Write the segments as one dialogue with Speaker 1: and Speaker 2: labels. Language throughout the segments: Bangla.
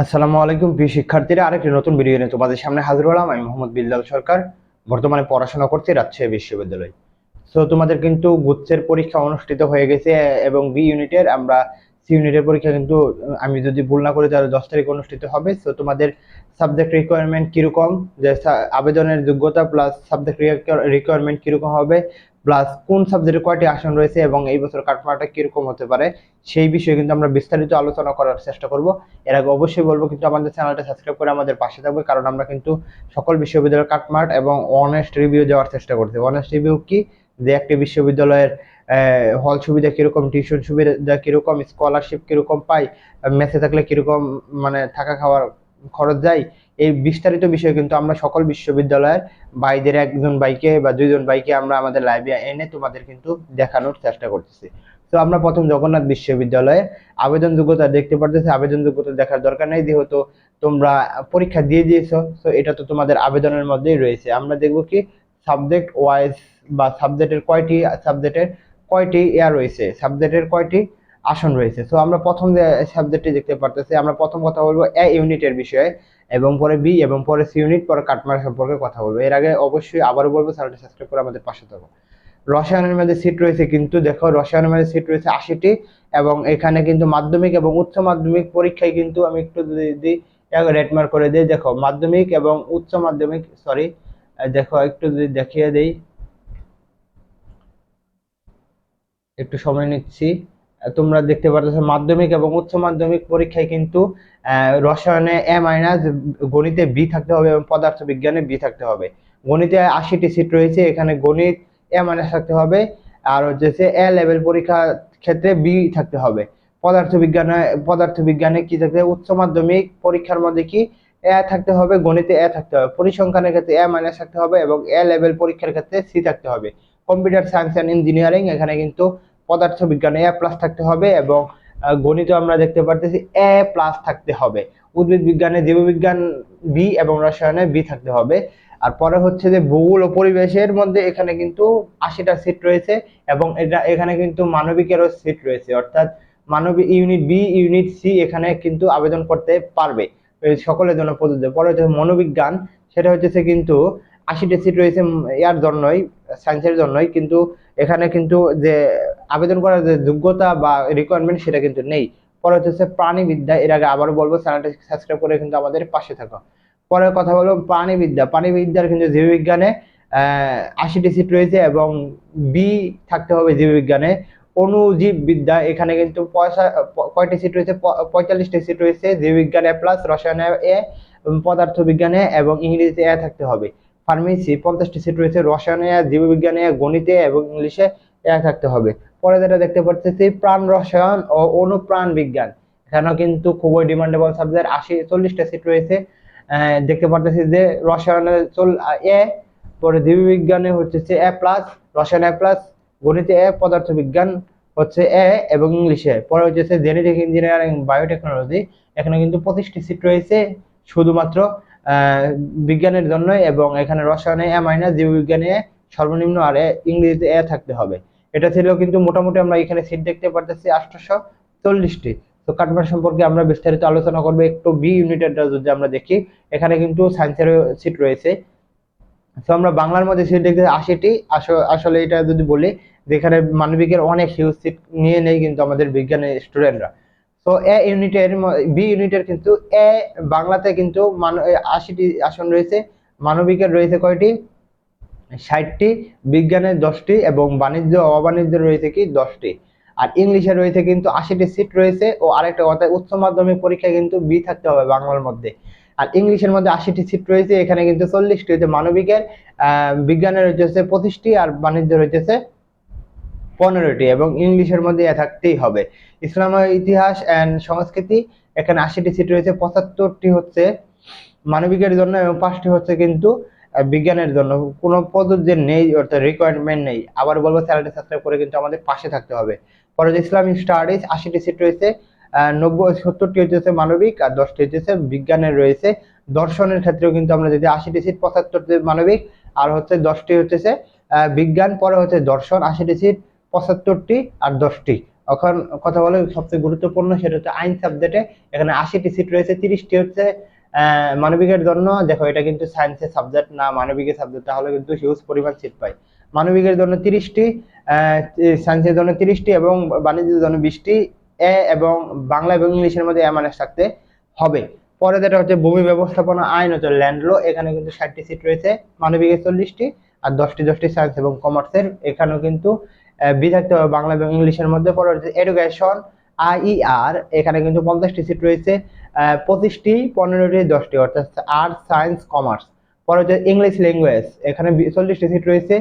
Speaker 1: আসসালামু আলাইকুম, প্রিয় শিক্ষার্থীরা। আরেকটি নতুন ভিডিও নিয়ে তোমাদের সামনে হাজির হলাম। আমি মোহাম্মদ বিল্লাল সরকার, বর্তমানে পড়াশোনা করছি রাজশাহী বিশ্ববিদ্যালয়। সো তোমাদের কিন্তু গুচ্ছের পরীক্ষা অনুষ্ঠিত হয়ে গেছে এবং বি ইউনিটের আমরা সি ইউনিটের পরীক্ষা কিন্তু, আমি যদি ভুল না করি, তাহলে দশ তারিখ অনুষ্ঠিত হবে। সো তোমাদের সাবজেক্ট রিকোয়ারমেন্ট কীরকম? যে, আবেদনের যোগ্যতা প্লাস সাবজেক্ট রিকোয়ারমেন্ট কীরকম হবে? প্লাস কোন সাবজেক্টে কয়টি আসন রয়েছে এবং এই বছর কাটমাটা কীরকম হতে পারে, সেই বিষয়ে কিন্তু আমরা বিস্তারিত আলোচনা করার চেষ্টা করব। এর আগে অবশ্যই বলব কিন্তু আমাদের চ্যানেলটা সাবস্ক্রাইব করে আমাদের পাশে থাকবে, কারণ আমরা কিন্তু সকল বিশ্ববিদ্যালয়ের কাটমার্ট এবং অনেস্ট রিভিউ দেওয়ার চেষ্টা করছি। অনেস্ট রিভিউ কি? যে একটি বিশ্ববিদ্যালয়ের হল সুবিধা কীরকম টিউশন সুবিধা কীরকম স্কলারশিপ কীরকম পাই মেসে থাকলে কীরকম মানে থাকা খাওয়ার খরচ যায় এই বিস্তারিত বিষয়ে কিন্তু আমরা সকল বিশ্ববিদ্যালয়ের ভাইদের একজন বাইকে বা দুইজন বাইকে আমরা আমাদের লাইভে এনে তোমাদের কিন্তু দেখানোর চেষ্টা করতেছি। তো আমরা প্রথম জগন্নাথ বিশ্ববিদ্যালয়ে আবেদন যোগ্যতা দেখতে পারতেছি। আবেদন যোগ্যতা দেখার দরকার নেই, যেহেতু তোমরা পরীক্ষা দিয়ে দিয়েছ, তো এটা তো তোমাদের আবেদনের মধ্যেই রয়েছে। আমরা দেখব কি সাবজেক্ট ওয়াইজ বা সাবজেক্টের কয়টি সাবজেক্টের কয়টি ইয়া রয়েছে সাবজেক্টের কয়টি আসন রয়েছে। তো আমরা প্রথম যে সাবজেক্টটি দেখতে পারতেছি, আমরা প্রথম কথা বলব এ ইউনিটের বিষয়ে। এবং পরে বি এবং পরে সি ইউনিট পরে কাটমার সম্পর্কে কথা বলব। এর আগে অবশ্যই আবারও বলব চ্যানেলটি সাবস্ক্রাইব করে আমাদের পাশে থাকো। রসায়নের মধ্যে সিট রয়েছে কিন্তু দেখো, রসায়নের মধ্যে সিট রয়েছে আশিটি এবং এখানে কিন্তু মাধ্যমিক এবং উচ্চ মাধ্যমিক পরীক্ষায় কিন্তু আমি একটু যদি দিই রেড মার্ক করে দিই। দেখো, মাধ্যমিক এবং উচ্চ মাধ্যমিক সরি দেখো, একটু যদি দেখিয়ে দেই। একটু সময় নিচ্ছি। তোমরা দেখতে পারতেছো মাধ্যমিক এবং উচ্চ মাধ্যমিক পরীক্ষায় কিন্তু রসায়নে এ মাইনাস গণিতে বি থাকতে হবে এবং পদার্থ বিজ্ঞানে বি থাকতে হবে। গণিতে আশিটি সিট রয়েছে, এখানে গণিত এ মাইনাস থাকতে হবে, আর হচ্ছে এ লেভেল পরীক্ষা ক্ষেত্রে বি থাকতে হবে। পদার্থ বিজ্ঞানে পদার্থ বিজ্ঞানে কি থাকতে উচ্চ মাধ্যমিক পরীক্ষার মধ্যে কি এ থাকতে হবে, গণিতে এ থাকতে হবে। পরিসংখ্যানের ক্ষেত্রে এ মাইনাস থাকতে হবে এবং এ লেভেল পরীক্ষার ক্ষেত্রে সি থাকতে হবে। কম্পিউটার সায়েন্স অ্যান্ড ইঞ্জিনিয়ারিং এখানে কিন্তু পদার্থ বিজ্ঞানে এ প্লাস থাকতে হবে এবং গণিত আমরা দেখতে পারতেছি এ প্লাস থাকতে হবে। উদ্ভিদ বিজ্ঞানে জীববিজ্ঞান বি এবং রসায়নে বি থাকতে হবে। আর পরে হচ্ছে যে ভূগোল ও পরিবেশের মধ্যে এখানে কিন্তু আশিটা সিট রয়েছে এবং এটা, এখানে কিন্তু মানবিকেরও সিট রয়েছে। অর্থাৎ মানবিক ইউনিট বি ইউনিট সি এখানে কিন্তু আবেদন করতে পারবে। সকলের জন্য প্রযোজ্য। পরে হচ্ছে মনোবিজ্ঞান, সেটা হচ্ছে কিন্তু আশিটা সিট রয়েছে ইয়ার জন্যই সায়েন্সের জন্যই, কিন্তু এখানে কিন্তু যে আবেদন করার যে যোগ্যতা বা রিকোয়ারমেন্ট সেটা কিন্তু নেই। পরে হচ্ছে প্রাণীবিদ্যা, এর আগে আবারও বলব, চ্যানেলটা সাবস্ক্রাইব করে কিন্তু আমাদের পাশে থাকো। পরে কথা বলব প্রাণীবিদ্যা। প্রাণীবিদ্যার কিন্তু জীববিজ্ঞানে আশিটি সিট রয়েছে এবং বি থাকতে হবে জীববিজ্ঞানে। অণুজীব বিদ্যা, এখানে কিন্তু পয়সা কয়টি সিট রয়েছে? পঁয়তাল্লিশটি সিট রয়েছে। জীববিজ্ঞানে প্লাস রসায়নে এ পদার্থ বিজ্ঞানে এবং ইংরেজিতে এ থাকতে হবে। ফার্মেসি, পঞ্চাশটি সিট রয়েছে। রসায়নে, জীববিজ্ঞানে, গণিতে এবং ইংলিশে এ থাকতে হবে। পরে যেটা দেখতে পাচ্ছি প্রাণ রসায়ন ও অনুপ্রাণ বিজ্ঞান। এখানেও কিন্তু খুবই ডিমান্ডেবল সাবজেক্ট আশি, চল্লিশটা সিট রয়েছে। দেখতে পারতেছি যে রসায়নে চল, এ, পরে জীববিজ্ঞানে হচ্ছে এ প্লাস রসায়ন এ প্লাস গণিতে এ পদার্থ বিজ্ঞান হচ্ছে এ এবং ইংলিশে। পরে হচ্ছে জেনেটিক ইঞ্জিনিয়ারিং, বায়োটেকনোলজি। এখানে কিন্তু পঁচিশটি সিট রয়েছে। শুধুমাত্র বিজ্ঞানের জন্য এবং এখানে রসায়নে এ মাইনাস জীববিজ্ঞানে সর্বনিম্ন আর এ ইংরেজিতে এ থাকতে হবে। এটা ছিল কিন্তু মোটামুটি আমরা এখানে সিট দেখতে পারতেছি আটশোশো চল্লিশটি তো কাটমার সম্পর্কে আমরা বিস্তারিত আলোচনা করব একটু বি ইউনিটেরটা যদি আমরা দেখি, এখানে কিন্তু সায়েন্সের সিট রয়েছে। তো আমরা বাংলার মধ্যে সিট দেখতে আশিটি। আস- আসলে এটা যদি বলি, যেখানে মানবিকের অনেক হিউজ সিট নিয়ে নেই কিন্তু আমাদের বিজ্ঞানের স্টুডেন্টরা তো এ ইউনিটের বি ইউনিটের কিন্তু এ বাংলাতে কিন্তু আশিটি আসন রয়েছে। মানবিকের রয়েছে কয়টি? ষাটটি বিজ্ঞানের দশটি এবং বাণিজ্য অবাণিজ্য রয়েছে কি দশটি। আর ইংলিশে রয়েছে কিন্তু আশিটি সিট রয়েছে ও আরেকটা কথা, উচ্চ মাধ্যমিক পরীক্ষায় কিন্তু বি থাকতে হবে বাংলার মধ্যে। আর ইংলিশের মধ্যে আশিটি সিট রয়েছে, এখানে কিন্তু চল্লিশটি হচ্ছে মানবিকের বিজ্ঞানের হচ্ছে পঁচিশটি আর বাণিজ্য রয়েছে পনেরোটি এবং ইংলিশের মধ্যে থাকতেই হবে। ইসলামের ইতিহাস অ্যান্ড সংস্কৃতি, এখানে আশিটি সিট রয়েছে, পঁচাত্তরটি হচ্ছে মানবিকের জন্য এবং পাঁচটি হচ্ছে কিন্তু বিজ্ঞানের জন্য। কোনো প্রযোজ্য নেই, অর্থাৎ রিকোয়ারমেন্ট নেই। আবার বলব, চ্যানেলটি সাবস্ক্রাইব করে কিন্তু আমাদের পাশে থাকতে হবে। পরে যে ইসলামিক স্টাডিজ আশিটি সিট রয়েছে নব্বই, সত্তরটি হচ্ছে মানবিক আর দশটি হচ্ছে বিজ্ঞানের রয়েছে। দর্শনের ক্ষেত্রেও কিন্তু আমরা যদি আশিটি সিট, পঁচাত্তরটি মানবিক, আর হচ্ছে দশটি হচ্ছে বিজ্ঞান, পরে হচ্ছে দর্শন, আশিটি সিট পঁচাত্তরটি আর দশটি। এখন কথা বলে সবচেয়ে গুরুত্বপূর্ণ সেটা হচ্ছে আইন সাবজেক্টে এখানে আশিটি সিট রয়েছে, তিরিশটি হচ্ছে মানবিকের জন্য। দেখো, এটা কিন্তু সায়েন্সের সাবজেক্ট না, মানবিকের সাবজেক্ট তাহলে কিন্তু হিউজ পরিমাণ সিট পাই মানবিকের জন্য তিরিশটি সায়েন্সের জন্য তিরিশটি এবং বাণিজ্যের জন্য বিশটি। এ এবং বাংলা এবং ইংলিশের মধ্যে এমআনএস থাকতে হবে। পরে যেটা হচ্ছে ভূমি ব্যবস্থাপনা আইন হচ্ছে ল্যান্ড ল এখানে কিন্তু ষাটটি সিট রয়েছে, মানবিকের চল্লিশটি আর দশটি দশটি সায়েন্স এবং কমার্সের এখানেও কিন্তু বি থাকতে হবে বাংলা এবং ইংলিশের মধ্যে পরে হচ্ছে এডুকেশন আইইআর এখানে কিন্তু পঞ্চাশটি সিট রয়েছে পঁচিশটি, পনেরোটি, দশটি, অর্থাৎ আর্টস সায়েন্স কমার্স পরে হচ্ছে ইংলিশ ল্যাঙ্গুয়েজ এখানে চল্লিশটি সিট রয়েছে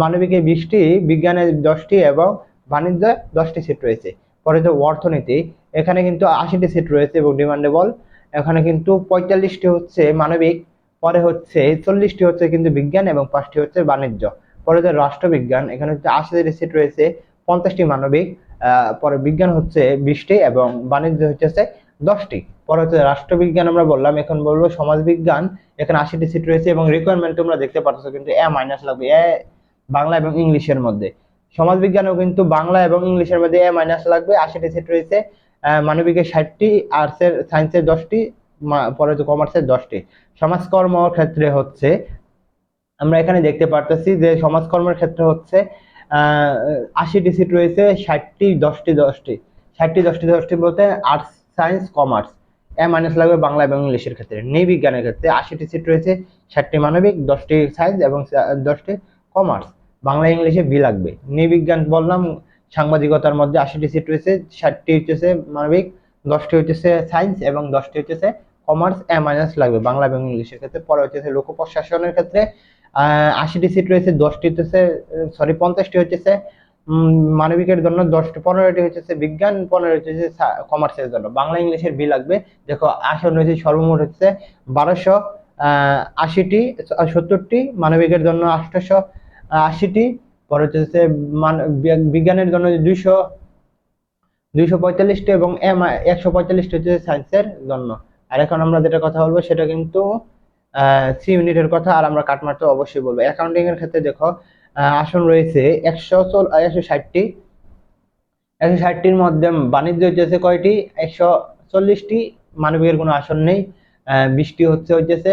Speaker 1: মানবিকে বিশটি, বিজ্ঞানে দশটি এবং বাণিজ্যে দশটি সিট রয়েছে। পরে হচ্ছে অর্থনীতি, এখানে কিন্তু আশিটি সিট রয়েছে এবং ডিমান্ডেবল এখানে কিন্তু পঁয়তাল্লিশটি হচ্ছে মানবিক, পরে হচ্ছে চল্লিশটি হচ্ছে কিন্তু বিজ্ঞান এবং পাঁচটি হচ্ছে বাণিজ্য। পরে হচ্ছে রাষ্ট্রবিজ্ঞান, এখানে হচ্ছে আশিটি সিট রয়েছে, পঞ্চাশটি মানবিক পরে বিজ্ঞান হচ্ছে বিশটি এবং বাণিজ্য হচ্ছে দশটি। পরে হচ্ছে রাষ্ট্রবিজ্ঞান আমরা বললাম, এখন বলব সমাজবিজ্ঞান, এখানে আশিটি সিট রয়েছে এবং রিকোয়ারমেন্ট তোমরা দেখতে পাচ্ছ কিন্তু এ মাইনাস লাগবে এ বাংলা এবং ইংলিশের মধ্যে। সমাজবিজ্ঞানেও কিন্তু বাংলা এবং ইংলিশের মধ্যে এ মাইনাস লাগবে, আশিটি সিট রয়েছে মানবিকের ষাটটি আর্টসের সায়েন্সের দশটি পরে হচ্ছে কমার্সের দশটি। সমাজকর্ম ক্ষেত্রে হচ্ছে আমরা এখানে দেখতে পারতেছি যে সমাজকর্মের ক্ষেত্রে হচ্ছে আশিটি সিট রয়েছে ষাটটি, দশটি দশটি। ষাটটি, দশটি দশটি বলতে arts science commerce A minus লাগবে বাংলা এবং ইংলিশের ক্ষেত্রে। নৃবিজ্ঞানের ক্ষেত্রে আশিটি সিট রয়েছে ষাটটি মানবিক, দশটি সায়েন্স এবং দশটি কমার্স বাংলা, ইংলিশে বি লাগবে। নৃবিজ্ঞান বললাম, সাংবাদিকতার মধ্যে আশিটি সিট রয়েছে, ষাটটি হচ্ছে মানবিক, দশটি হচ্ছে সায়েন্স এবং দশটি হচ্ছে কমার্স এ মাইনাস লাগবে বাংলা এবং ইংলিশের ক্ষেত্রে। পরে হচ্ছে লোক প্রশাসনের ক্ষেত্রে আশিটি সিট রয়েছে, দশটি হচ্ছে সরি পঞ্চাশটি হচ্ছে মানবিকের জন্য দশটি, পনেরোটি হচ্ছে বিজ্ঞান পনেরো হচ্ছে কমার্সের জন্য। বাংলা, ইংলিশের বি লাগবে। দেখো, আসন রয়েছে, সর্বমোট হচ্ছে বারোশো আশিটি সত্তরটি, মানবিকের জন্য আঠারোশো আশিটি, পরে হচ্ছে বিজ্ঞানের জন্য দুইশো দুইশো পঁয়তাল্লিশটি এবং এম, একশো পঁয়তাল্লিশটি হচ্ছে সায়েন্সের জন্য। আর এখন আমরা যেটা কথা বলব, সেটা কিন্তু সি ইউনিটের কথা আর আমরা কাটমারতে অবশ্যই বলব। অ্যাকাউন্টিং এর ক্ষেত্রে দেখো আসন রয়েছে একশো চল- একশো ষাটটি। একশো ষাটটির মধ্যে বাণিজ্য হচ্ছে কয়টি? একশো চল্লিশটি। মানবিকের কোনো আসন নেই। বৃষ্টি হচ্ছে হচ্ছে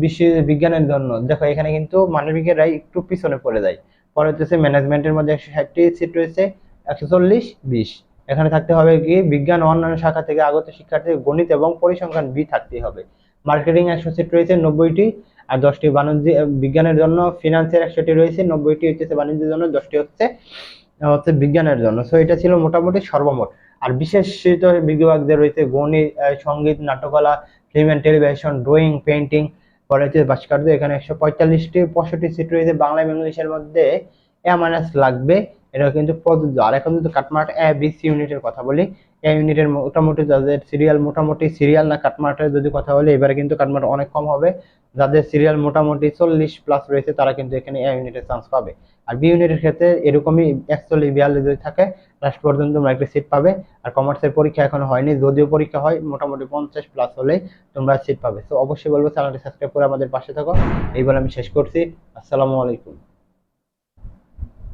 Speaker 1: বিশ্ব বিজ্ঞানের জন্য। দেখো, এখানে কিন্তু মানবিকেরাই একটু পিছনে পড়ে যায়। পরে হচ্ছে ম্যানেজমেন্টের মধ্যে একশো ষাটটি সিট রয়েছে, একশো চল্লিশ, বিশ। এখানে থাকতে হবে কি? বিজ্ঞান ও অন্যান্য শাখা থেকে আগত শিক্ষার্থী গণিত এবং পরিসংখ্যান বি থাকতেই হবে। মার্কেটিং একশো সিট রয়েছে, নব্বইটি, আর দশটি বাণিজ্য বিজ্ঞানের জন্য ফিনান্সের একশোটি রয়েছে, নব্বইটি হচ্ছে বাণিজ্যের জন্য, দশটি হচ্ছে হচ্ছে বিজ্ঞানের জন্য। সো এটা ছিল মোটামুটি সর্বমোট। আর বিশেষিত বিভাগ যে রয়েছে গণিত সংগীত, নাট্যকলা film and television drawing painting পরে হচ্ছে ভাস্কর্য, এখানে একশো পঁয়তাল্লিশটি, পঁয়ষট্টি সিট রয়েছে বাংলা এবং ইংলিশের মধ্যে, এ মাইনাস লাগবে। এটা কিন্তু প্রযোজ্য। আর এখন যদি কাটমার্ট এ বি সি ইউনিটের কথা বলি এ ইউনিটের মোটামুটি যাদের সিরিয়াল মোটামুটি সিরিয়াল না কাটমার্টের যদি কথা বলি, এবারে কিন্তু কাটমার্ট অনেক কম হবে। যাদের সিরিয়াল মোটামুটি চল্লিশ প্লাস রয়েছে, তারা কিন্তু এখানে এ ইউনিটের চান্স পাবে। আর বি ইউনিটের ক্ষেত্রে এরকমই একচল্লিশ, বিয়াল্লিশ যদি থাকে লাস্ট পর্যন্ত তোমরা একটা সিট পাবে। আর কমার্সের পরীক্ষা এখন হয়নি, যদিও পরীক্ষা হয়, মোটামুটি পঞ্চাশ প্লাস হলে তোমরা সিট পাবে। তো অবশ্যই বলব চ্যানেলটি সাবস্ক্রাইব করে আমাদের পাশে থাকো। এই বলে আমি শেষ করছি। আসসালামু আলাইকুম।